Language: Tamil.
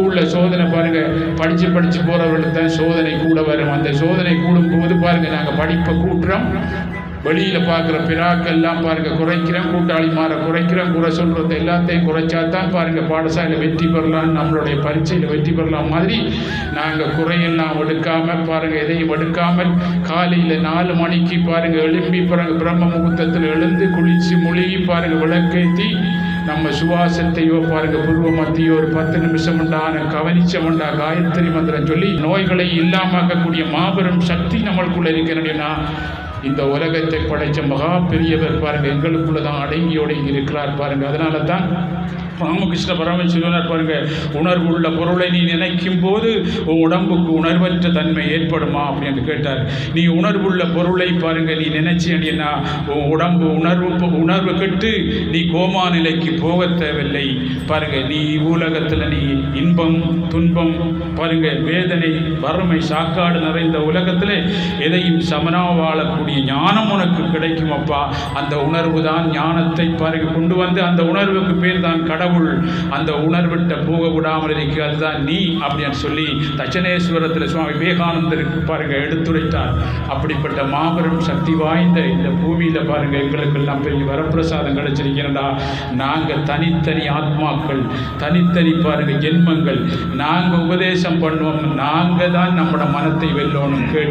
ஸ்கூலில் சோதனை பாருங்கள் படித்து படித்து போகிறவர்களுக்கு தான் சோதனை கூட வரும். அந்த சோதனை கூடும் போது பாருங்கள் நாங்கள் படிப்பை கூட்டுறோம். வெளியில் பார்க்குற பிராக்கெல்லாம் பாருங்கள் குறைக்கிறோம். கூட்டாளி மாற குறைக்கிறோம். குறை சொல்கிறது எல்லாத்தையும் குறைச்சா தான் பாருங்கள் பாடசாலையில் வெற்றி பெறலாம் நம்மளுடைய பரீட்சையில் வெற்றி பெறலாம் மாதிரி நாங்கள் குறையெல்லாம் எடுக்காமல் பாருங்கள் எதையும் எடுக்காமல் காலையில் நாலு மணிக்கு பாருங்கள் எழும்பி பாருங்க பிரம்ம முகூர்த்தத்தில் எழுந்து குளித்து மொழிகி பாருங்கள் விளக்கேற்றி நம்ம சுவாசத்தையோ பாருங்க பூர்வ மத்தியோ ஒரு பத்து நிமிஷம் உண்டான கவனிச்சம் உண்டா? காயத்ரி மந்திரம் சொல்லி நோய்களை இல்லாமக்கக்கூடிய மாபெரும் சக்தி நம்மளுக்குள்ள இருக்கிறேன்னா இந்த உலகத்தை படைத்த மகா பெரியவர் பாருங்கள் எங்களுக்குள்ளே தான் அடங்கியோடு இருக்கிறார் பாருங்கள் அதனால தான் ராமகிருஷ்ண பரமசிவனர் பாருங்க உணர்வுள்ள பொருளை நீ நினைக்கும் போது உன் உடம்புக்கு உணர்வற்ற தன்மை ஏற்படுமா? அப்படின்னு கேட்டார். நீ உணர்வுள்ள பொருளை பாருங்க நீ நினைச்சேன்னா? உன் உடம்பு உணர்வு உணர்வு கெட்டு நீ கோமா நிலைக்கு போக தேவையில்லை. பாருங்க நீ உலகத்தில் நீ இன்பம் துன்பம் பாருங்க வேதனை வறுமை சாக்காடு நிறைந்த உலகத்தில் எதையும் சமனாக வாழக்கூடிய ஞானம் உனக்கு கிடைக்கும் அப்பா. அந்த உணர்வு தான் ஞானத்தை பாருங்க கொண்டு வந்து அந்த உணர்வுக்கு பேர் தான் கடவுள். அந்த உணர்விட்ட போக விடாமல் இருக்கு அதுதான் நீ அப்படின்னு சொல்லி தட்சணேஸ்வரத்தில் சுவாமி விவேகானந்தருக்கு பாருங்க எடுத்துரைத்தார். அப்படிப்பட்ட மாபெரும் சக்தி வாய்ந்த இந்த பூமியில் பாருங்க எங்களுக்கெல்லாம் பெரிய வரப்பிரசாதம் கிடைச்சிருக்கிறடா நாங்கள் தனித்தனி ஆத்மாக்கள் தனித்தனி பாருங்க ஜென்மங்கள். நாங்கள் உபதேசம் பண்ணுவோம் நாங்கள் தான் நம்மளோட மனத்தை வெல்லணும் கேட்டு